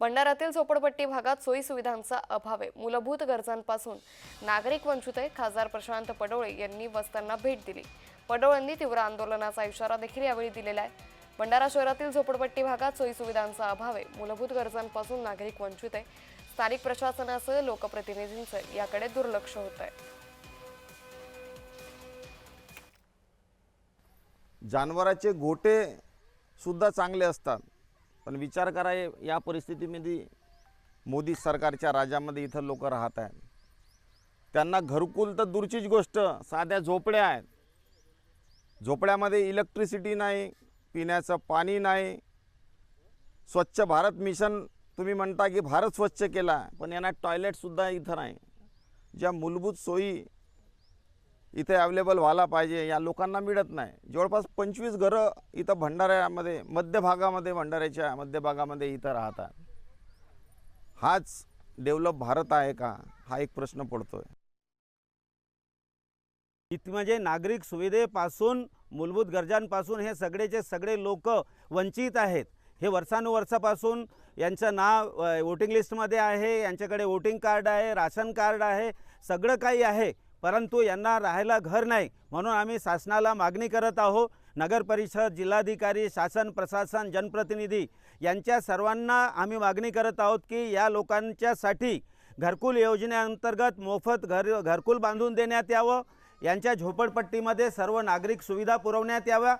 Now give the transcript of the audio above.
भंडाऱ्यातील झोपडपट्टी भागात सोयी सुविधांचा अभाव आहे. मूलभूत गरजांपासून नागरिक वंचित आहे खासदार प्रशांत पडोळे यांनी वस्त्यांना भेट दिली. पडोळेंनी तीव्र आंदोलनाचा इशारा देखील यावेळी दिलेला आहे. भंडारा शहरातील झोपडपट्टी भागात सोयी सुविधांचा अभाव आहे. मूलभूत गरजांपासून नागरिक वंचित आहे. स्थानिक प्रशासनासह लोकप्रतिनिधींचं याकडे दुर्लक्ष होत आहे जानवराचे गोटे सुद्धा चांगले असतात. पण विचार करा या परिस्थितीमध्ये मोदी सरकारच्या राज्यामध्ये इथं लोक राहत आहेत. त्यांना घरकुल तर दूरचीच गोष्ट साध्या झोपड्या आहेत. झोपड्यामध्ये इलेक्ट्रिसिटी नाही पिण्याचं पाणी नाही. स्वच्छ भारत मिशन तुम्ही म्हणता की भारत स्वच्छ केला पण यांना टॉयलेटसुद्धा इथं नाही. ज्या मूलभूत सोयी इथे अवेलेबल व्हायला पाहिजे या लोकांना मिळत नाही. जवळपास पंचवीस घरं इथं भंडाऱ्यामध्ये मध्य भागामध्ये भंडाऱ्याच्या मध्य भागामध्ये इथं राहतात. हाच डेव्हलप भारत आहे का? हा एक प्रश्न पडतोय. इथं म्हणजे नागरिक सुविधेपासून मूलभूत गरजांपासून हे सगळेचे सगळे लोक वंचित आहेत. हे वर्षानुवर्षापासून यांचं नाव वोटिंग लिस्टमध्ये आहे यांच्याकडे वोटिंग कार्ड आहे राशन कार्ड आहे सगळं काही आहे. परंतु यांना राहायला घर नाही. म्हणून आम्ही शासनाला मागणी करत आहोत. नगरपरिषद जिल्हाधिकारी शासन प्रशासन जनप्रतिनिधी यांच्या सर्वांना आम्ही मागणी करत आहोत की या लोकांच्यासाठी घरकुल योजनेअंतर्गत मोफत घर घरकुल बांधून देण्यात यावं. यांच्या झोपडपट्टीमध्ये सर्व नागरिक सुविधा पुरवण्यात याव्या.